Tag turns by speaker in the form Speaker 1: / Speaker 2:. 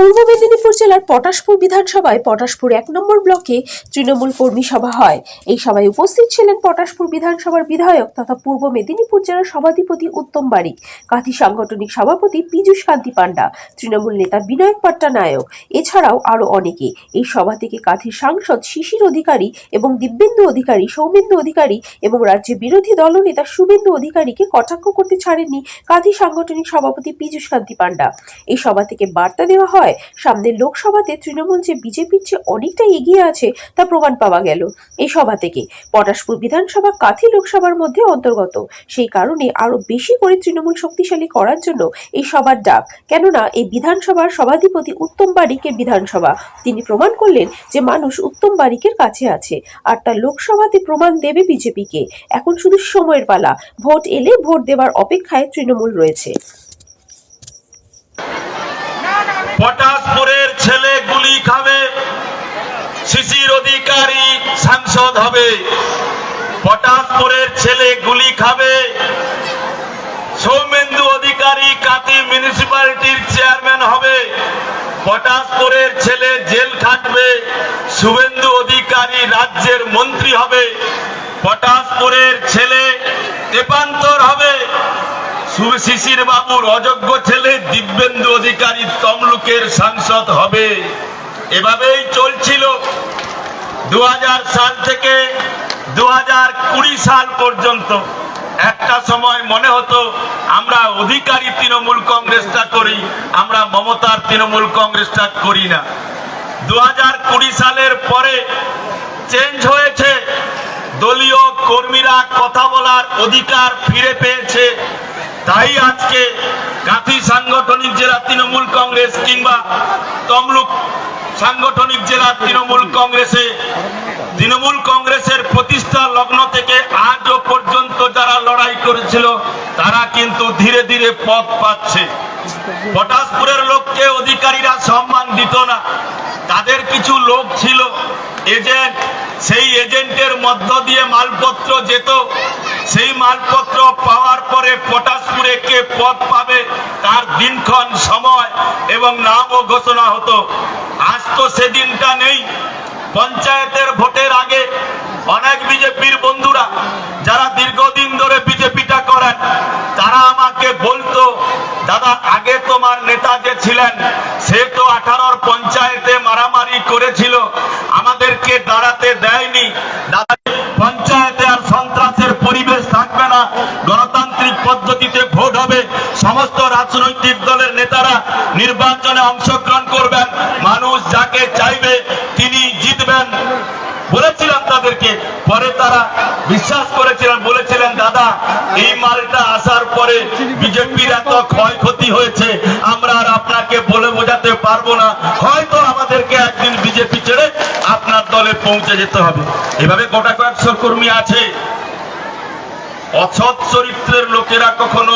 Speaker 1: পূর্ব মেদিনীপুর জেলার পটাশপুর বিধানসভায় পটাশপুর এক নম্বর ব্লকে তৃণমূল কর্মী সভা হয়। এই সভায় উপস্থিত ছিলেন পটাশপুর বিধানসভার বিধায়ক তথা পূর্ব মেদিনীপুর জেলার সভাধিপতি উত্তম বারিক, কাঁথি সাংগঠনিক সভাপতি পীযূষ কান্তি পান্ডা, তৃণমূল নেতা বিনয়ক পট্টনায়ক, এছাড়াও আরও অনেকে। এই সভা থেকে কাঁথির সাংসদ শিশির অধিকারী এবং দিব্যেন্দু অধিকারী, সৌমেন্দু অধিকারী এবং রাজ্যের বিরোধী দলনেতা শুভেন্দু অধিকারীকে কটাক্ষ করতে ছাড়েননি কাঁথি সাংগঠনিক সভাপতি পীযূষ কান্তি পান্ডা। এই সভা থেকে বার্তা দেওয়া হয় সামনের লোকসভাতে তৃণমূল যে বিজেপির চেয়ে অনেকটা এগিয়ে আছে, তা প্রমাণ পাওয়া গেল এই সভা থেকে। পটাশপুর বিধানসভা কাথি লোকসভার মধ্যে অন্তর্গত। সেই কারণে আরও বেশি করে তৃণমূল শক্তিশালী করার জন্য এই সভার ডাক। কেননা, এই বিধানসভার সভাধিপতি উত্তম বারিকের বিধানসভা। তিনি প্রমাণ করলেন যে মানুষ উত্তম বারিকের কাছে আছে আর তার লোকসভাতে প্রমাণ দেবে বিজেপিকে। এখন শুধু সময়ের পালা। ভোট এলে ভোট দেওয়ার অপেক্ষায় তৃণমূল রয়েছে।
Speaker 2: পটাশপুরের ছেলে গুলি খাবে। শিশির অধিকারী সাংসদ হবে। পটাশপুরের ছেলে গুলি খাবে। সৌমেন্দু অধিকারী কাতি মিউনিসিপ্যালিটির চেয়ারম্যান হবে। পটাশপুরের ছেলে জেল খাটবে। শুভেন্দু অধিকারী রাজ্যের মন্ত্রী হবে। পটাশপুরের ছেলে তেপান্তর হবে সু- শিশির বাবুর অযোগ্য ছেলে দিব্যেন্দু অধিকারী তমলুকের সাংসদ হবে। এভাবেই চলছিল দু সাল থেকে দুহাজার কুড়ি সাল পর্যন্ত। একটা সময় মনে হতো, আমরা অধিকারী তৃণমূল কংগ্রেসটা করি, আমরা মমতার তৃণমূল কংগ্রেসটা করি না। দু হাজার কুড়ি সালের পরে চেঞ্জ হয়েছে, দলীয় কর্মীরা কথা বলার অধিকার ফিরে পেয়েছে তাই আজকে কাঁথি সাংগঠনিক জেলা তৃণমূল কংগ্রেস কিংবা তমলুক সাংগঠনিক জেলা তৃণমূল কংগ্রেসে, তৃণমূল কংগ্রেসের প্রতিষ্ঠা লগ্ন থেকে আজও পর্যন্ত যারা লড়াই করেছিল, তারা কিন্তু ধীরে ধীরে পথ পাচ্ছে। পটাশপুরের লোককে অধিকারীরা সম্মান দিত না। তাদের কিছু লোক ছিল, এজেন্ট, সেই এজেন্টের মধ্য দিয়ে মালপত্র যেত। সেই মালপত্র পাওয়ার পরে পটাশপুরে কে পদ পাবে তার দিনক্ষণ সময় এবং নামও ঘোষণা হতো। আজ তো সেদিনটা নেই। পঞ্চায়েতের ভোটের আগে অনেক বিজেপির বন্ধুরা যারা দীর্ঘদিন ধরে বিজেপিটা করেন, তারা আমাকে বলতো, দাদা, আগে তোমার নেতা যে ছিলেন, সে তো আঠারোর পঞ্চায়েতে মারামারি করেছিল আমাদেরকে দাঁড়াতে দেয়নি দাদা পঞ্চায়েতে আর সন্ত্রাসের পরিবেশ থাকবে না গণতান্ত্রিক পদ্ধতিতে ভোট হবে, সমস্ত রাজনৈতিক দলের নেতারা নির্বাচনে অংশগ্রহণ করবেন। মানুষ যাকে চাইবে তিনি জিতবেন। বলেছিলাম তাদেরকে, পরে তারা বিশ্বাস করেছিলেন, বলেছিলেন, দাদা, এই মালটা আসার পরে বিজেপির এত ক্ষয়ক্ষতি হয়েছে, আমরা আর আপনাকে বলে বোঝাতে পারব না। হয়তো আমাদেরকে একদিন বিজেপি ছেড়ে আপনার দলে পৌঁছে যেতে হবে। এভাবে গোটা কয়েকশো কর্মী আছে। অসৎ চরিত্রের লোকেরা কখনো